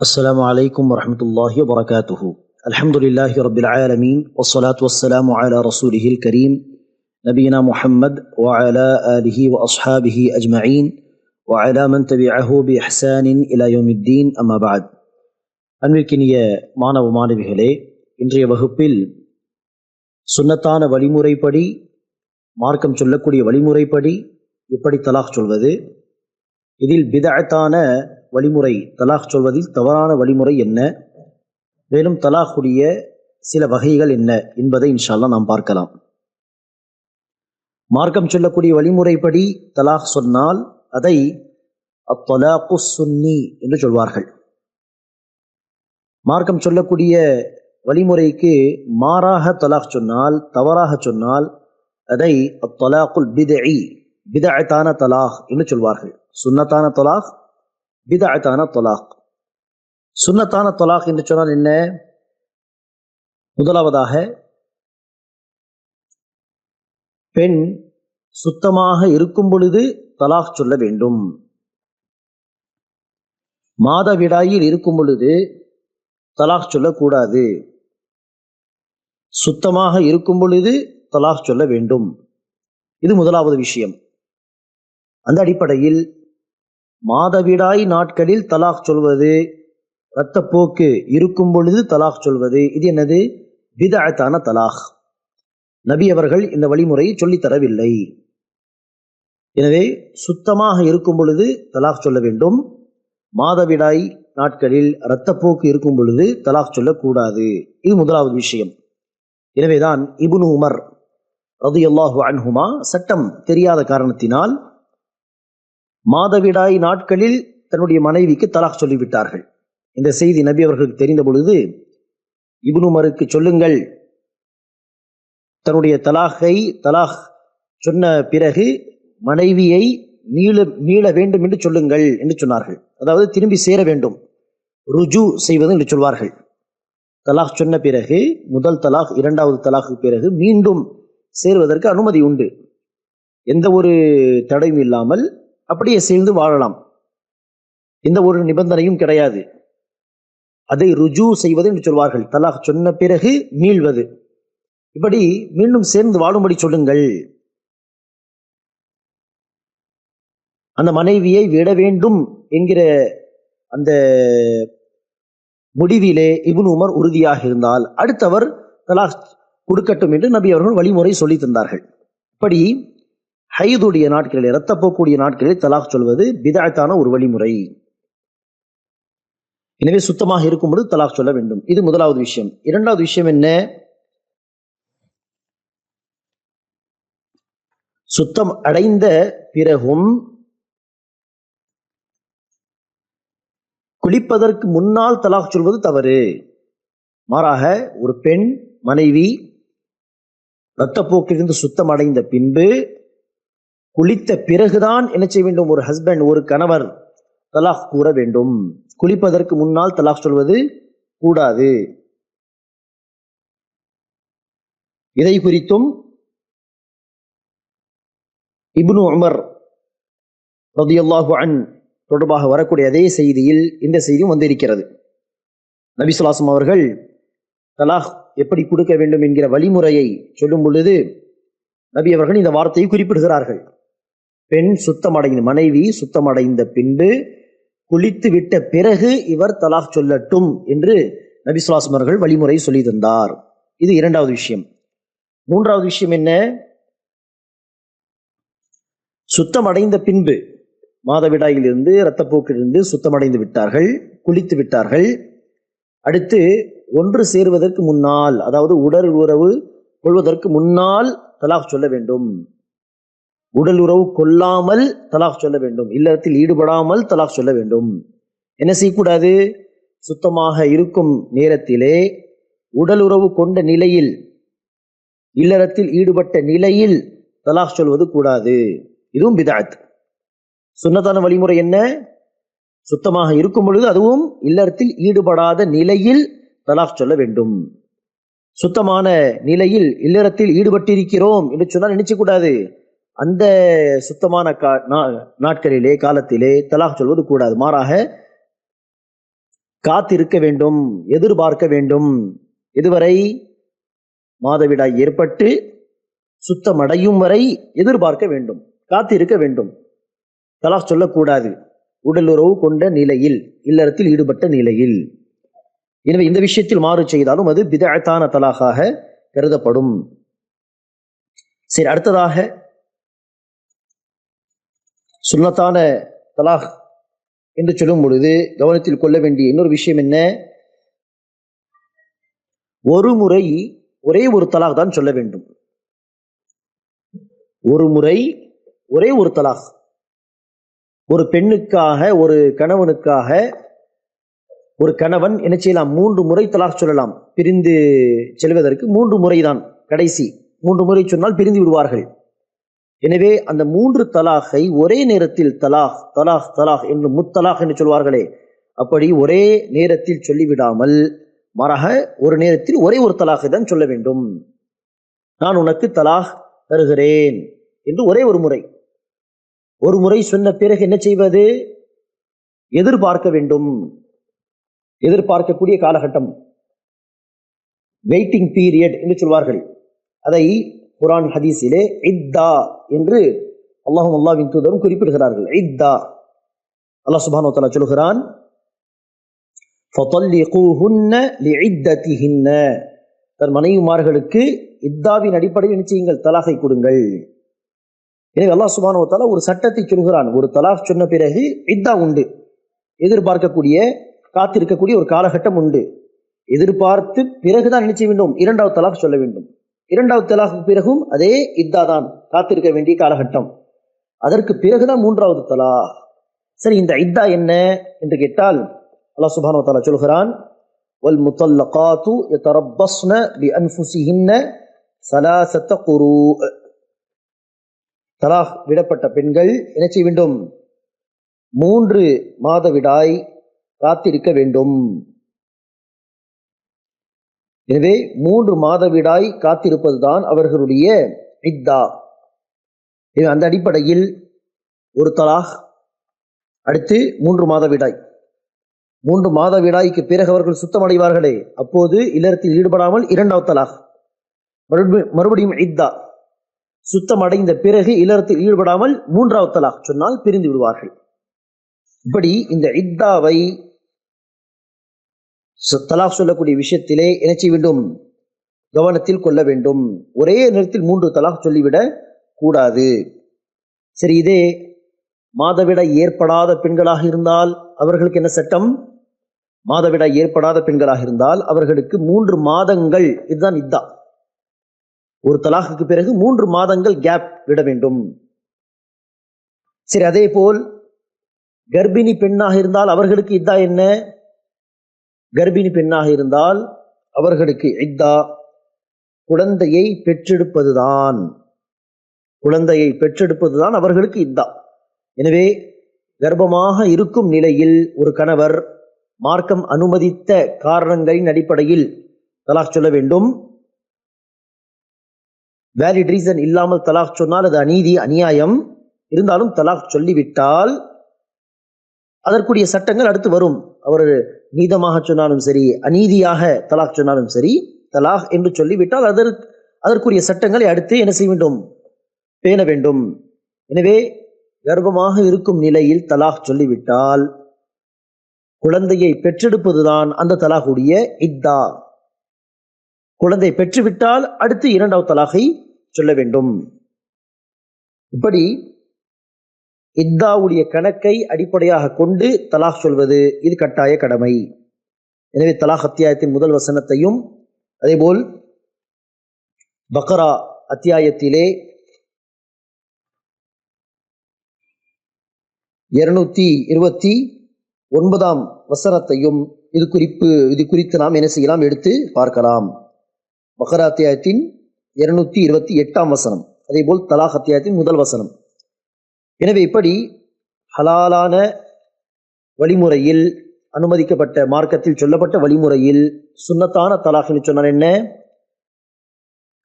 السلام عليكم ورحمة الله وبركاته الحمد لله رب العالمين والصلاة والسلام على رسوله الكريم نبينا محمد وعلى آله وأصحابه أجمعين وعلى من تبعه بإحسان إلى يوم الدين أما بعد அன்பிற்கினிய மாணவ மாணவிகளே இன்றைய வகுப்பில் சுன்னத்தான வழிமுறைப்படி மார்க்கம் சொல்லக்கூடிய வழிமுறைப்படி எப்படி தலாக் சொல்வது இதில் பிதஅத்தான வழிமுறை தலாக் சொல்வதில் தவறான வழிமுறை என்ன? மேலும் தலாகுடைய சில வகைகள் என்ன என்பதை இன்ஷால்லா நாம் பார்க்கலாம். மார்க்கம் சொல்லக்கூடிய வழிமுறைப்படி தலாக் சொன்னால் அதை அத்தலாக்கு சுன்னி என்று சொல்வார்கள். மார்க்கம் சொல்லக்கூடிய வழிமுறைக்கு மாறாக தலாக் சொன்னால் தவறாக சொன்னால் அதை அத்தலாக்குல் பிதை பிதஅத்தான தலாக் என்று சொல்வார்கள். சுன்னத்தான தலாக் பிதஅத்தான தொலாக். சுன்னத்தான தொலாக் என்று சொன்னால் என்ன? முதலாவதாக பெண் சுத்தமாக இருக்கும் பொழுது தலாக் சொல்ல வேண்டும். மாதவிடாயில் இருக்கும் பொழுது தலாக் சொல்லக்கூடாது. சுத்தமாக இருக்கும் பொழுது தலாக் சொல்ல வேண்டும். இது முதலாவது விஷயம். அந்த அடிப்படையில் மாதவிடாய் நாட்களில் தலாக் சொல்வது இரத்தப்போக்கு இருக்கும் பொழுது தலாக் சொல்வது. இது என்னது? பிதஅத்தான தலாக். நபி அவர்கள் இந்த வழிமுறையை சொல்லித் தரவில்லை. எனவே சுத்தமாக இருக்கும் பொழுது தலாக் சொல்ல வேண்டும். மாதவிடாய் நாட்களில் இரத்தப்போக்கு இருக்கும் பொழுது தலாக் சொல்லக்கூடாது. இது முதலாவது விஷயம். எனவேதான் இபுனு உமர் ரதியல்லாஹு அன்ஹுமா சட்டம் தெரியாத காரணத்தினால் மாதவிடாய் நாட்களில் தன்னுடைய மனைவிக்கு தலாக் சொல்லிவிட்டார்கள். இந்த செய்தி நபி அவர்களுக்கு தெரிந்த பொழுது இபுனுமருக்கு சொல்லுங்கள் தன்னுடைய தலாகை தலாக் சொன்ன பிறகு மனைவியை மீள மீள வேண்டும் என்று சொல்லுங்கள் என்று சொன்னார்கள். அதாவது திரும்பி சேர வேண்டும். ருஜு செய்வது என்று சொல்வார்கள். தலாக் சொன்ன பிறகு முதல் தலாக் இரண்டாவது தலாக்கு பிறகு மீண்டும் சேருவதற்கு அனுமதி உண்டு. எந்த ஒரு தடையும் இல்லாமல் அப்படியே சேர்ந்து வாழலாம். எந்த ஒரு நிபந்தனையும் கிடையாது. அதை ருஜு செய்வது என்று சொல்வார்கள். தலாக் சொன்ன பிறகு மீள்வது. இப்படி மீண்டும் சேர்ந்து வாழும்படி சொல்லுங்கள். அந்த மனைவியை விட வேண்டும் என்கிற அந்த முடிவிலே இபுன் உமர் உறுதியாக இருந்தால் அடுத்தவர் தலாக் கொடுக்கட்டும் என்று நபி அவர்கள் வழிமுறை சொல்லி தந்தார்கள். இப்படி ஹைதுடைய நாட்களில் இரத்தப்போக்கூடிய நாட்களில் தலாக் சொல்வது பிதாத்தான ஒரு வழிமுறை. எனவே சுத்தமாக இருக்கும்போது தலாக் சொல்ல வேண்டும். இது முதலாவது விஷயம். இரண்டாவது விஷயம் என்ன? சுத்தம் அடைந்த பிறகும் குளிப்பதற்கு முன்னால் தலாக் சொல்வது தவறு. மாறாக ஒரு பெண் மனைவி இரத்தப்போக்கிலிருந்து சுத்தம் அடைந்த பின்பு குளித்த பிறகுதான் என்ன செய்ய வேண்டும்? ஒரு ஹஸ்பண்ட் ஒரு கணவர் தலாக் கூற வேண்டும். குளிப்பதற்கு முன்னால் தலாக் சொல்வது கூடாது. இதை குறித்தும் இப்னு உமர் ரதியல்லாஹு அன் தொடர்பாக வரக்கூடிய அதே செய்தியில் இந்த செய்தியும் வந்திருக்கிறது. நபிசுலாசம் அவர்கள் தலாஹ் எப்படி கொடுக்க வேண்டும் என்கிற வழிமுறையை சொல்லும் பொழுது நபி அவர்கள் இந்த வார்த்தையை குறிப்பிடுகிறார்கள். பெண் சுத்தமடைந்த மனைவி சுத்தமடைந்த பின்பு குளித்து விட்ட பிறகு இவர் தலாக் சொல்லட்டும் என்று நபிசுலாசம் அவர்கள் வழிமுறை சொல்லி தந்தார் இது இரண்டாவது விஷயம். மூன்றாவது விஷயம் என்ன? சுத்தமடைந்த பின்பு மாதவிடாயிலிருந்து இரத்தப்போக்கிலிருந்து சுத்தமடைந்து விட்டார்கள் குளித்து விட்டார்கள். அடுத்து ஒன்று சேருவதற்கு முன்னால் அதாவது உடல் உறவு கொள்வதற்கு முன்னால் தலாக் சொல்ல வேண்டும். உடல் உறவு கொள்ளாமல் தலாக் சொல்ல வேண்டும். இல்லறத்தில் ஈடுபடாமல் தலாக் சொல்ல வேண்டும். என்ன செய்யக்கூடாது? சுத்தமாக இருக்கும் நேரத்திலே உடல் உறவு கொண்ட நிலையில் இல்லறத்தில் ஈடுபட்ட நிலையில் தலாக் சொல்வது கூடாது. இதுவும் பிதாத். சுன்னத்தான வழிமுறை என்ன? சுத்தமாக இருக்கும் பொழுது அதுவும் இல்லறத்தில் ஈடுபடாத நிலையில் தலாக் சொல்ல வேண்டும். சுத்தமான நிலையில் இல்லறத்தில் ஈடுபட்டிருக்கிறோம் என்று சொன்னால் நினைச்சக்கூடாது. அந்த சுத்தமான கா- நா- நாட்களிலே காலத்திலே தலாக் சொல்வது கூடாது. மாறாக காத்திருக்க வேண்டும் எதிர்பார்க்க வேண்டும். இதுவரை மாதவிடாய் ஏற்பட்டு சுத்தமடையும் வரை எதிர்பார்க்க வேண்டும் காத்திருக்க வேண்டும். தலாக் சொல்லக்கூடாது. உடலுறவு கொண்ட நிலையில் இல்லறத்தில் ஈடுபட்ட நிலையில். எனவே இந்த விஷயத்தில் மாறு செய்தாலும் அது பிதத்தான தலாகாக கருதப்படும். சரி அடுத்ததாக சுன்னத்தான தலாக் என்று சொல்லும் பொழுது கவனத்தில் கொள்ள வேண்டிய இன்னொரு விஷயம் என்ன? ஒரு முறை ஒரே ஒரு தலாக் தான் சொல்ல வேண்டும். ஒரு முறை ஒரே ஒரு தலாக். ஒரு பெண்ணுக்காக ஒரு கணவனுக்காக ஒரு கணவன் என்ன செய்யலாம்? மூன்று முறை தலாக் சொல்லலாம். பிரிந்து செல்வதற்கு மூன்று முறைதான் கடைசி. மூன்று முறை சொன்னால் பிரிந்து விடுவார்கள். எனவே அந்த மூன்று தலாகை ஒரே நேரத்தில் தலாஹ் தலாஹ் தலாஹ் என்று முத்தலாக் என்று சொல்வார்களே. அப்படி ஒரே நேரத்தில் சொல்லிவிடாமல் மாறாக ஒரு நேரத்தில் ஒரே ஒரு தலாகை தான் சொல்ல வேண்டும். நான் உனக்கு தலாஹ் தருகிறேன் என்று ஒரே ஒரு முறை. ஒரு முறை சொன்ன பிறகு என்ன செய்வது? எதிர்பார்க்க வேண்டும். எதிர்பார்க்கக்கூடிய காலகட்டம். வெயிட்டிங் பீரியட் என்று சொல்வார்கள். அதை குரான் ஹதீஸிலே இத்தா என்று அல்லாஹும் அல்லாவின் தூதரும் குறிப்பிடுகிறார்கள். இத்தா. அல்லாஹ் சுபானோ தலா சொல்கிறான் தன் மனைவிமார்களுக்கு இத்தாவின் அடிப்படையில் நிச்சயங்கள் தலாகை கொடுங்கள். எனவே அல்லாஹ் சுபானுவத்தால ஒரு சட்டத்தை சொல்கிறான். ஒரு தலாக் சொன்ன பிறகு இத்தா உண்டு. எதிர்பார்க்கக்கூடிய காத்திருக்கக்கூடிய ஒரு காலகட்டம் உண்டு. எதிர்பார்த்து பிறகுதான் நினைச்ச வேண்டும்? இரண்டாவது தலாக் சொல்ல வேண்டும். இரண்டாவது தலாக்கு பிறகும் அதே இத்தா தான் காத்திருக்க வேண்டிய காலகட்டம். அதற்கு பிறகுதான் மூன்றாவது தலா சரி இந்த இத்தா என்ன என்று கேட்டால் அல்லாஹ் சுபானோ தலா சொல்கிறான் வல் முத்தல்லகாத்து தரப்பஸ்ன பி அன்ஃபுசிஹின்ன சலாசத்த குரு. தலாஹ் விடப்பட்ட பெண்கள் என்ன செய்ய வேண்டும்? மூன்று மாத விடாய் காத்திருக்க வேண்டும். எனவே மூன்று மாதவிடாய் காத்திருப்பதுதான் அவர்களுடைய இத்தா அந்த அடிப்படையில் ஒரு தலாக் அடுத்து மூன்று மாதவிடாய் மூன்று மாதவிடாய்க்கு பிறகு அவர்கள் சுத்தமடைவார்களே அப்போது இல்லறத்தில் ஈடுபடாமல் இரண்டாவது தலாக். மறுபடியும் இத்தா சுத்தமடைந்த பிறகு இல்லறத்தில் ஈடுபடாமல் மூன்றாவது தலாக் சொன்னால் பிரிந்து விடுவார்கள். இப்படி இந்த இத்தாவை தலாக் சொல்லக்கூடிய விஷயத்திலே என்ன செய்ய வேண்டும். கவனத்தில் கொள்ள வேண்டும். ஒரே நேரத்தில் மூன்று தலாக் சொல்லிவிடக் கூடாது. சரி இதே மாதவிடாய் ஏற்படாத பெண்களாக இருந்தால் அவர்களுக்கு என்ன சட்டம்? மாதவிடாய் ஏற்படாத பெண்களாக இருந்தால் அவர்களுக்கு மூன்று மாதங்கள். இதுதான் இதா ஒரு தலாகுக்கு பிறகு மூன்று மாதங்கள் கேப் விட வேண்டும். சரி அதே போல் கர்ப்பிணி பெண்ணாக இருந்தால் அவர்களுக்கு இதா என்ன? கர்ப்பிணி பெண்ணாக இருந்தால் அவர்களுக்கு இத்தா குழந்தையை பெற்றெடுப்பதுதான். குழந்தையை பெற்றெடுப்பதுதான் அவர்களுக்கு இத்தா எனவே கர்ப்பமாக இருக்கும் நிலையில் ஒரு கணவர் மார்க்கம் அனுமதித்த காரணங்களின் அடிப்படையில் தலாக் சொல்ல வேண்டும். வேலிட் ரீசன் இல்லாமல் தலாக் சொன்னால் அது அநீதி அநியாயம். இருந்தாலும் தலாக் சொல்லிவிட்டால் அதற்குரிய சட்டங்கள் அடுத்து வரும். அவர் நீதமாக சொன்னாலும் சரி அநீதியாக தலாக் சொன்னாலும் சரி தலாக் என்று சொல்லிவிட்டால் அதற்கு அதற்குரிய சட்டங்களை அடுத்து என்ன செய்ய வேண்டும்? பேண வேண்டும். எனவே கர்ப்பமாக இருக்கும் நிலையில் தலாக் சொல்லிவிட்டால் குழந்தையை பெற்றெடுப்பதுதான் அந்த தலாகுடைய இத்தா குழந்தை பெற்றுவிட்டால் அடுத்து இரண்டாவது தலாகை சொல்ல வேண்டும். இப்படி இத்தாவுடைய கணக்கை அடிப்படையாக கொண்டு தலாக் சொல்வது இது கட்டாய கடமை. எனவே தலாக் அத்தியாயத்தின் முதல் வசனத்தையும் அதேபோல் பக்ரா அத்தியாயத்திலே இருநூத்தி இருபத்தி ஒன்பதாம் வசனத்தையும் இது குறிப்பு இது குறித்து நாம் என்ன செய்யலாம் எடுத்து பார்க்கலாம். பக்ரா அத்தியாயத்தின் இருநூத்தி இருபத்தி எட்டாம் வசனம் அதேபோல் தலாக் அத்தியாயத்தின் முதல் வசனம். எனவே இப்படி ஹலாலான வழிமுறையில் அனுமதிக்கப்பட்ட மார்க்கத்தில் சொல்லப்பட்ட வழிமுறையில் சுன்னத்தான தலாக் சொன்னால் என்ன?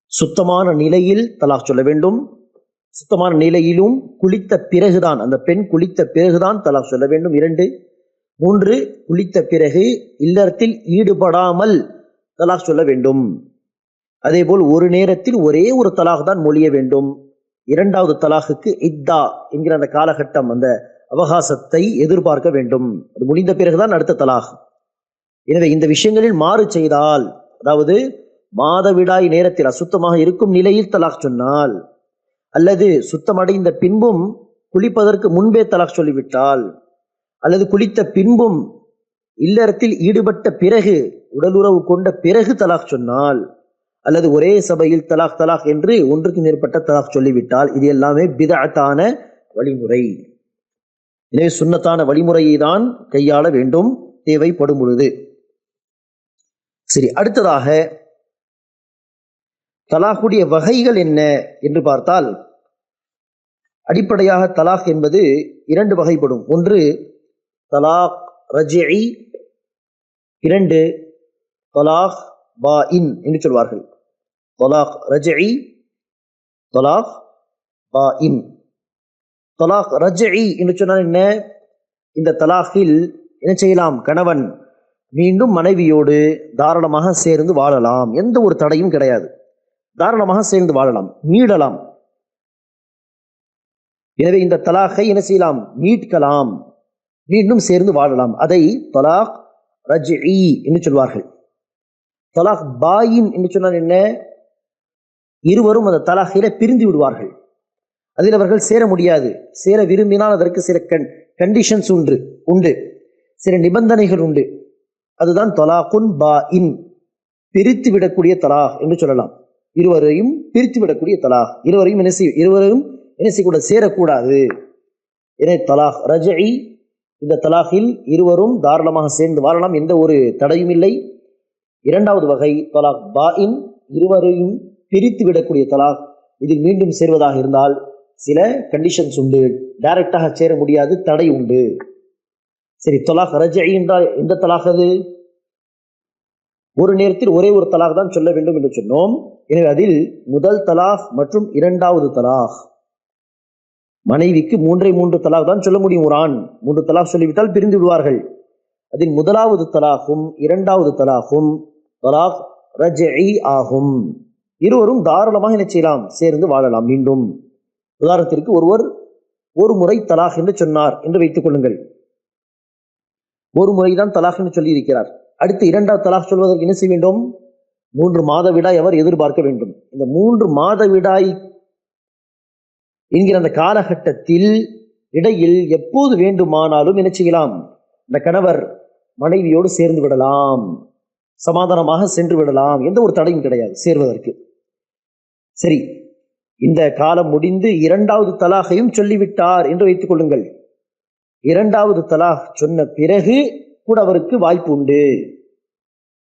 சுத்தமான நிலையில் தலாக் சொல்ல வேண்டும். சுத்தமான நிலையிலும் குளித்த பிறகுதான் அந்த பெண் குளித்த பிறகுதான் தலாக் சொல்ல வேண்டும். இரண்டு. மூன்று குளித்த பிறகு இல்லறத்தில் ஈடுபடாமல் தலாக் சொல்ல வேண்டும். அதேபோல் ஒரு நேரத்தில் ஒரே ஒரு தலாக் தான் மொழிய வேண்டும். இரண்டாவது தலாகுக்கு இத்தா என்கிற அந்த காலகட்டம் அந்த அவகாசத்தை எதிர்பார்க்க வேண்டும். அது முடிந்த பிறகுதான் அடுத்த தலாக். எனவே இந்த விஷயங்களில் மாறு செய்தால் அதாவது மாதவிடாய் நேரத்தில் அசுத்தமாக இருக்கும் நிலையில் தலாக் சொன்னால் அல்லது சுத்தமடைந்த பின்பும் குளிப்பதற்கு முன்பே தலாக் சொல்லிவிட்டால் அல்லது குளித்த பின்பும் இல்லறத்தில் ஈடுபட்ட பிறகு உடலுறவு கொண்ட பிறகு தலாக் சொன்னால் அல்லது ஒரே சபையில் தலாக் தலாக் என்று ஒன்றுக்கு மேற்பட்ட தலாக் சொல்லிவிட்டால் இது எல்லாமே பிதத்தான வழிமுறை. எனவே சுண்ணத்தான வழிமுறையை தான் கையாள வேண்டும் தேவைப்படும் பொழுது. சரி அடுத்ததாக தலாகுடைய வகைகள் என்ன என்று பார்த்தால் அடிப்படையாக தலாக் என்பது இரண்டு வகைப்படும். ஒன்று தலாக் ரஜி இரண்டு தலாக் பா இன் என்று சொல்வார்கள். طلاق ரஜிஇ தலாக் பா இன் தலாக் ரஜிஇ என்று சொன்னால் என்ன? இந்த தலாகில் என்ன செய்யலாம்? கணவன் மீண்டும் மனைவியோடு தாராளமாக சேர்ந்து வாழலாம். எந்த ஒரு தடையும் கிடையாது. தாராளமாக சேர்ந்து வாழலாம். மீடலாம் எனவே இந்த தலாகை என்ன செய்யலாம்? மீட்கலாம். மீண்டும் சேர்ந்து வாழலாம். அதை தலாக் ரஜ்இ என்று சொல்வார்கள். தலாக் பாயின் என்று சொன்னால் என்ன? இருவரும் அந்த தலாகையில பிரிந்து விடுவார்கள். அதில் அவர்கள் சேர முடியாது. சேர விரும்பினால் அதற்கு சில கண் கண்டிஷன்ஸ் உண்டு உண்டு. சில நிபந்தனைகள் உண்டு. அதுதான் தொலாகுன் பா இன். பிரித்து விடக்கூடிய தலாக் என்று சொல்லலாம். இருவரையும் பிரித்து விடக்கூடிய தலாக் இருவரையும் என்ன செய்ய இருவரையும் என்ன செய்யக்கூட சேரக்கூடாது. என தலாக் ரஜை இந்த தலாகில் இருவரும் தாராளமாக சேர்ந்து வாழலாம். எந்த ஒரு தடையும் இல்லை. இரண்டாவது வகை தலாக் பாஇன் இருவரையும் பிரித்து விடக்கூடிய தலாக் இதில் மீண்டும் சேர்வதாக இருந்தால் சில கண்டிஷன்ஸ் உண்டு. டைரக்டாக சேர முடியாது தடை உண்டு. சரி தலாக் ரஜை என்றால் எந்த தலாக் அது? ஒரு நேரத்தில் ஒரே ஒரு தலாக் தான் சொல்ல வேண்டும் என்று சொன்னோம். எனவே அதில் முதல் தலாக் மற்றும் இரண்டாவது தலாக். மனைவிக்கு மூன்றை மூன்று தலாக் தான் சொல்ல முடியும் ஒரு ஆண். மூன்று தலாக் சொல்லிவிட்டால் பிரிந்து விடுவார்கள். அதில் முதலாவது தலாகும் இரண்டாவது தலாகும் தலாக் ரஜஇ ஆகும். இருவரும் தாராளமாக என்ன செய்யலாம் சேர்ந்து வாழலாம் மீண்டும். உதாரணத்திற்கு ஒருவர் ஒரு முறை தலாக் என்று சொன்னார் என்று வைத்துக் கொள்ளுங்கள். ஒரு முறைதான் தலாக் என்று சொல்லி இருக்கிறார். அடுத்து இரண்டாவது தலாக் சொல்வதற்கு என்ன செய்ய வேண்டும்? மூன்று மாத விடாய் அவர் எதிர்பார்க்க வேண்டும். இந்த மூன்று மாத விடாய் என்கிற அந்த காலகட்டத்தில் இடையில் எப்போது வேண்டுமானாலும் என்ன செய்யலாம்? இந்த கணவர் மனைவியோடு சேர்ந்து விடலாம். சமாதானமாக சென்று விடலாம். எந்த ஒரு தடையும் கிடையாது சேர்வதற்கு. சரி இந்த காலம் முடிந்து இரண்டாவது தலாகையும் சொல்லிவிட்டார் என்று வைத்துக் கொள்ளுங்கள். இரண்டாவது தலாக் சொன்ன பிறகு கூட அவருக்கு வாய்ப்பு உண்டு.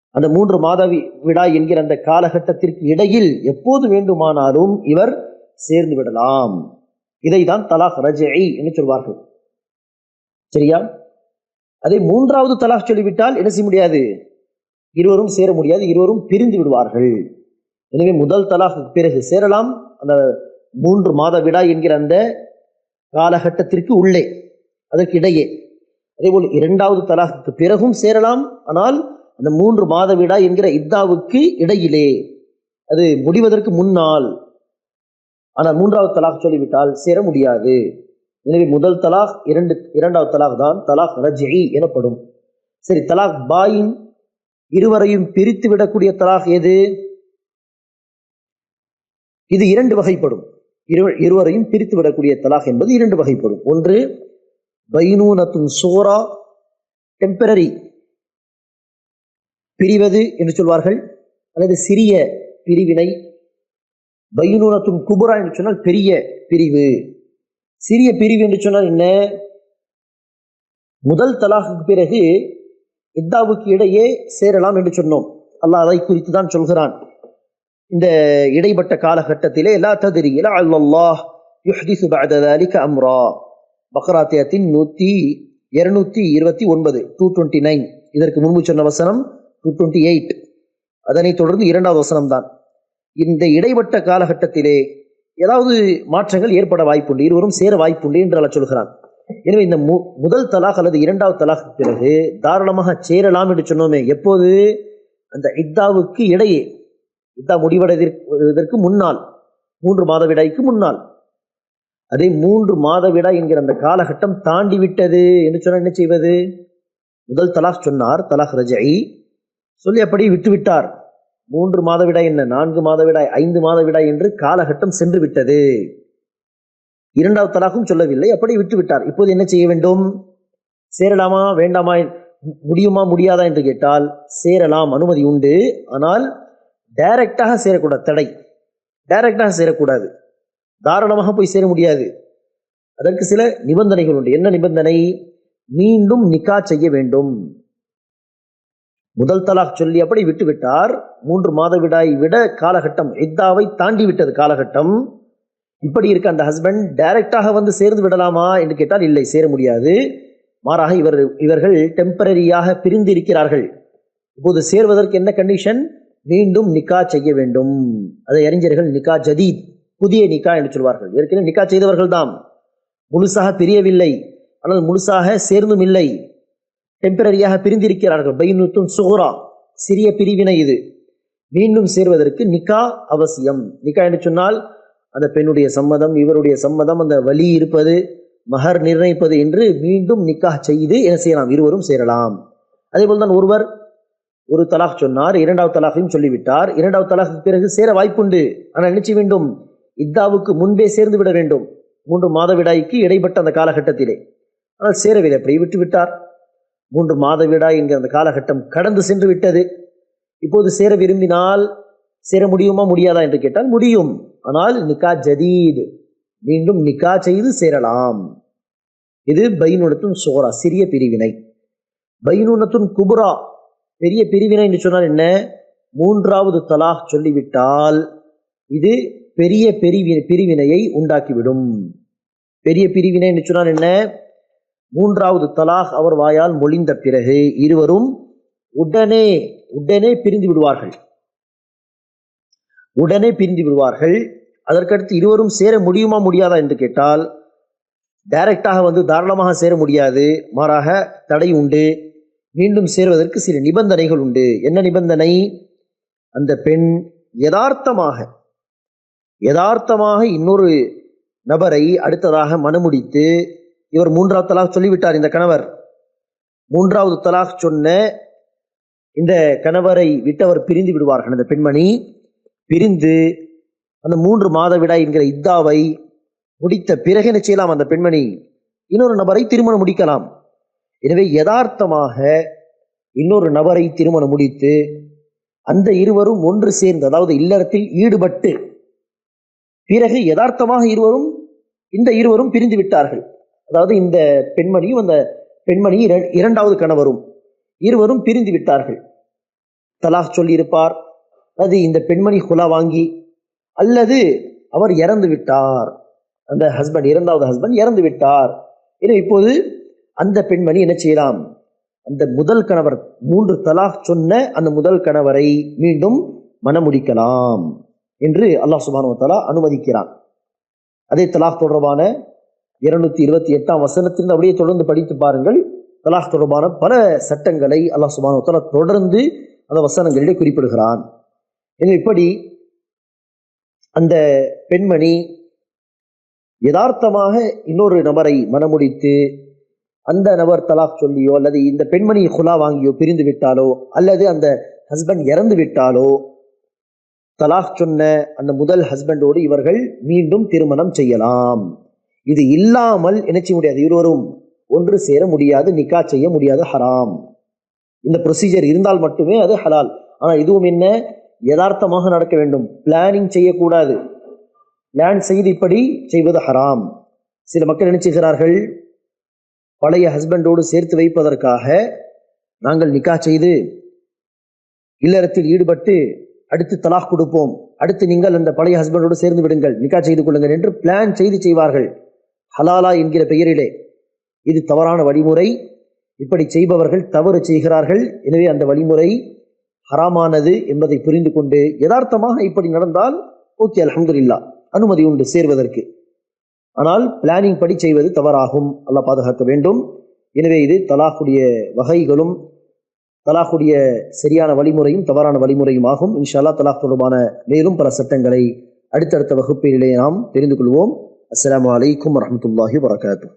அந்த மூன்று மாத விடா என்கிற அந்த காலகட்டத்திற்கு இடையில் எப்போது வேண்டுமானாலும் இவர் சேர்ந்து விடலாம். இதைதான் தலாக் ரஜை என்று சொல்வார்கள். சரியா? அதே மூன்றாவது தலாக் சொல்லிவிட்டால் என்ன செய்ய முடியாது? இருவரும் சேர முடியாது இருவரும் பிரிந்து விடுவார்கள். எனவே முதல் தலாக்கு பிறகு சேரலாம். அந்த மூன்று மாத விடா என்கிற அந்த காலகட்டத்திற்கு உள்ளே அதற்கு இடையே அதேபோல் இரண்டாவது தலாகுக்கு பிறகும் சேரலாம். ஆனால் அந்த மூன்று மாத விடா என்கிற இத்தாவுக்கு இடையிலே அது முடிவதற்கு முன்னால். ஆனால் மூன்றாவது தலாக் சொல்லிவிட்டால் சேர முடியாது. எனவே முதல் தலாக் இரண்டு இரண்டாவது தலாக் தான் தலாக் ரஜி எனப்படும். சரி தலாக் பாயின் இருவரையும் பிரித்து விடக்கூடிய தலாக் எது? இது இரண்டு வகைப்படும். இரு- இருவரையும் பிரித்து விடக்கூடிய தலாக் என்பது இரண்டு வகைப்படும். ஒன்று பைனூனத்துன் சோரா டெம்பரரி பிரிவது என்று சொல்வார்கள். அல்லது சிறிய பிரிவினை. பைனூனத்துன் குபுரா என்று சொன்னால் பெரிய பிரிவு. சிறிய பிரிவு என்று சொன்னால் என்ன? முதல் தலாகுக்கு பிறகு இத்தாவுக்கு இடையே சேரலாம் என்று சொன்னோம். அல்லாஹ் அதை குறித்து தான் சொல்கிறான். இந்த இடைப்பட்ட காலகட்டத்திலே லா ததிரியில அல்லல்லாஹ் யுஹ்திசு பஅதலிக அம்ரா பக்ராத்தியத்தின் நூற்றி இருநூத்தி இருபத்தி ஒன்பது டூ டுவெண்ட்டி நைன் இதற்கு முன்பு சொன்ன வசனம் டூ டுவெண்ட்டி எயிட் அதனைத் தொடர்ந்து இரண்டாவது வசனம் தான் இந்த இடைப்பட்ட காலகட்டத்திலே ஏதாவது மாற்றங்கள் ஏற்பட வாய்ப்புண்டு இருவரும் சேர வாய்ப்புண்டு என்று அல்ல சொல்கிறான். எனவே இந்த மு முதல் தலாக் அல்லது இரண்டாவது தலாக் பிறகு தாராளமாக சேரலாம் என்று சொன்னோமே எப்போது? அந்த இத்தாவுக்கு இடையே. இத்தா முடிவடைவதற்கு முன்னால் மூன்று மாதவிடாய்க்கு முன்னால். அதே மூன்று மாதவிடாய் என்கிற அந்த காலகட்டம் தாண்டி விட்டது என்று சொன்னால் என்ன செய்வது? முதல் தலாக் சொன்னார் தலாக் ரஜை சொல்லி அப்படி விட்டுவிட்டார். மூன்று மூன்று மாதவிடாய் என்ன? நான்கு மாதவிடாய் ஐந்து மாதவிடாய் என்று காலகட்டம் சென்று விட்டது இரண்டாவது தலாகும் சொல்லவில்லை அப்படி விட்டுவிட்டார். இப்போது என்ன செய்ய வேண்டும்? சேரலாமா வேண்டாமா முடியுமா முடியாதா என்று கேட்டால் சேரலாம் அனுமதி உண்டு. ஆனால் டைரக்டாக சேரக்கூடாது. தடை. டைரக்டாக சேரக்கூடாது. தாராளமாக போய் சேர முடியாது. அதற்கு சில நிபந்தனைகள் உண்டு. என்ன நிபந்தனை? மீண்டும் நிக்கா செய்ய வேண்டும். முதல் தலாக் சொல்லி அப்படி விட்டுவிட்டார். மூன்று மாதவிடாய் விட காலகட்டம் இத்தாவை தாண்டி விட்டது காலகட்டம். இப்படி இருக்க அந்த ஹஸ்பண்ட் டைரக்டாக வந்து சேர்ந்து விடலாமா என்று கேட்டால் இல்லை சேர முடியாது. மாறாக இவர் இவர்கள் டெம்பரரியாக பிரிந்து இருக்கிறார்கள் இப்போது சேர்வதற்கு என்ன கண்டிஷன் மீண்டும் நிக்கா செய்ய வேண்டும். அதை அறிஞர்கள் நிக்கா ஜதீத் புதிய நிக்கா என்று சொல்வார்கள். ஏற்கனவே நிக்கா செய்தவர்கள் தான் முழுசாக பிரியவில்லை. ஆனால் முழுசாக சேர்ந்தும் இல்லை. டெம்பரரியாக பிரிந்திருக்கிறார்கள். பைனுத்தும் சுகுரா சிறிய பிரிவினை இது. மீண்டும் சேர்வதற்கு நிக்கா அவசியம். நிக்கா என்று சொன்னால் அந்த பெண்ணுடைய சம்மதம் இவருடைய சம்மதம் அந்த வலி இருப்பது மகர் நிர்ணயிப்பது என்று மீண்டும் நிக்கா செய்து என்ன செய்யலாம்? இருவரும் சேரலாம். அதே போல் ஒருவர் ஒரு தலாக் சொன்னார் இரண்டாவது தலாகையும் சொல்லிவிட்டார். இரண்டாவது தலாக்கு பிறகு சேர வாய்ப்புண்டு. ஆனால் நினைச்சு வேண்டும்? இத்தாவுக்கு முன்பே சேர்ந்து விட வேண்டும். மூன்று மாதவிடாய்க்கு இடைப்பட்ட அந்த காலகட்டத்திலே. ஆனால் சேரவில்லை அப்படி விட்டு விட்டார் மூன்று மாதவிடாய் என்கிற அந்த காலகட்டம் கடந்து சென்று விட்டது. இப்போது சேர விரும்பினால் சேர முடியுமா முடியாதா என்று கேட்டால் முடியும். ஆனால் நிக்கா ஜதீது மீண்டும் நிக்கா செய்து சேரலாம். இது பைனுனத்துன் சோரா சிறிய பிரிவினை. பைனுனத்துன் குபுரா பெரிய பிரிவினை என்று சொன்னால் என்ன? மூன்றாவது தலாக் சொல்லிவிட்டால் இது பெரிய பெரிய பிரிவினையை உண்டாக்கிவிடும். பெரிய பிரிவினை என்று சொன்னால் என்ன? மூன்றாவது தலாக் அவர் வாயால் மொழிந்த பிறகு இருவரும் உடனே உடனே பிரிந்து விடுவார்கள். உடனே பிரிந்து விடுவார்கள். அதற்கடுத்து இருவரும் சேர முடியுமா முடியாதா என்று கேட்டால் டைரக்டாக வந்து தாராளமாக சேர முடியாது. மாறாக தடை உண்டு. மீண்டும் சேர்வதற்கு சில நிபந்தனைகள் உண்டு. என்ன நிபந்தனை? அந்த பெண் யதார்த்தமாக யதார்த்தமாக இன்னொரு நபரை அடுத்ததாக மனமுடித்து இவர் மூன்றாவது தலாக் சொல்லிவிட்டார் இந்த கணவர். மூன்றாவது தலாக் சொன்ன இந்த கணவரை விட்டவர் பிரிந்து விடுவார்கள். அந்த பெண்மணி பிரிந்து அந்த மூன்று மாதவிடாய் என்கிற இத்தாவை முடித்த பிறகு என்ன செய்யலாம் அந்த பெண்மணி? இன்னொரு நபரை திருமணம் முடிக்கலாம். எனவே யதார்த்தமாக இன்னொரு நபரை திருமணம் முடித்து அந்த இருவரும் ஒன்று சேர்ந்து அதாவது இல்லறத்தில் ஈடுபட்டு பிறகு யதார்த்தமாக இருவரும் இந்த இருவரும் பிரிந்து விட்டார்கள். அதாவது இந்த பெண்மணியும் அந்த பெண்மணி இரண்டாவது கணவரும் இருவரும் பிரிந்து விட்டார்கள். தலாக் சொல்லியிருப்பார் அது இந்த பெண்மணி குலா வாங்கி அல்லது அவர் இறந்து விட்டார். அந்த ஹஸ்பண்ட் இரண்டாவது ஹஸ்பண்ட் இறந்து விட்டார். எனவே இப்போது அந்த பெண்மணி என்ன செய்யலாம்? அந்த முதல் கணவர் மூன்று தலாக் சொன்ன அந்த முதல் கணவரை மீண்டும் மணமுடிக்கலாம் என்று அல்லாஹ் சுபானு தலா அனுமதிக்கிறான். அதே தலாக் தொடர்பான இருநூத்தி இருபத்தி எட்டாம் வசனத்திலிருந்து அப்படியே தொடர்ந்து படித்து பாருங்கள். தலாக் தொடர்பான பல சட்டங்களை அல்லாஹ் சுபானு தலா தொடர்ந்து அந்த வசனங்களிலே குறிப்பிடுகிறான். இப்படி அந்த பெண்மணி யதார்த்தமாக இன்னொரு நபரை மனமுடித்து அந்த நபர் தலாக் சொல்லியோ அல்லது இந்த பெண்மணி குலா வாங்கியோ பிரிந்து விட்டாலோ அல்லது அந்த ஹஸ்பண்ட் இறந்து விட்டாலோ தலாக் சொன்ன அந்த முதல் ஹஸ்பண்டோடு இவர்கள் மீண்டும் திருமணம் செய்யலாம். இது இல்லாமல் என்ன செய்ய முடியாது. இருவரும் ஒன்று சேர முடியாது நிக்கா செய்ய முடியாது ஹராம். இந்த ப்ரொசீஜர் இருந்தால் மட்டுமே அது ஹலால். ஆனால் இதுவும் என்ன? யதார்த்தமாக நடக்க வேண்டும். பிளானிங் செய்யக்கூடாது. பிளான் செய்து இப்படி செய்வது ஹராம். சில மக்கள் நினைச்சுகிறார்கள் செய்கிறார்கள்? பழைய ஹஸ்பண்டோடு சேர்த்து வைப்பதற்காக நாங்கள் நிக்கா செய்து இல்லறத்தில் ஈடுபட்டு அடுத்து தலாக் கொடுப்போம். அடுத்து நீங்கள் அந்த பழைய ஹஸ்பண்டோடு சேர்ந்து விடுங்கள். நிக்கா செய்து கொள்ளுங்கள் என்று பிளான் செய்து செய்வார்கள். ஹலாலா என்கிற பெயரிலே. இது தவறான வழிமுறை. இப்படி செய்பவர்கள் தவறு செய்கிறார்கள். எனவே அந்த வழிமுறை ஹராமானது என்பதை புரிந்து கொண்டு யதார்த்தமாக இப்படி நடந்தால் ஓகே அலமதுல்லா அனுமதி உண்டு சேர்வதற்கு. ஆனால் பிளானிங் படி செய்வது தவறாகும். அல்லாஹ் பாதுகாக்க வேண்டும். எனவே இது தலாக்குடைய வகைகளும் தலாக்குடைய சரியான வழிமுறையும் தவறான வழிமுறையும் ஆகும். இன்ஷா அல்லாஹ் தலாக் தொடர்பான மேலும் பல சட்டங்களை அடுத்தடுத்த வகுப்பிலே நாம் தெரிந்து கொள்வோம். அஸ்லாம் வலைக்கம் வரமத்துல்லாஹி வரகாத்துஹ்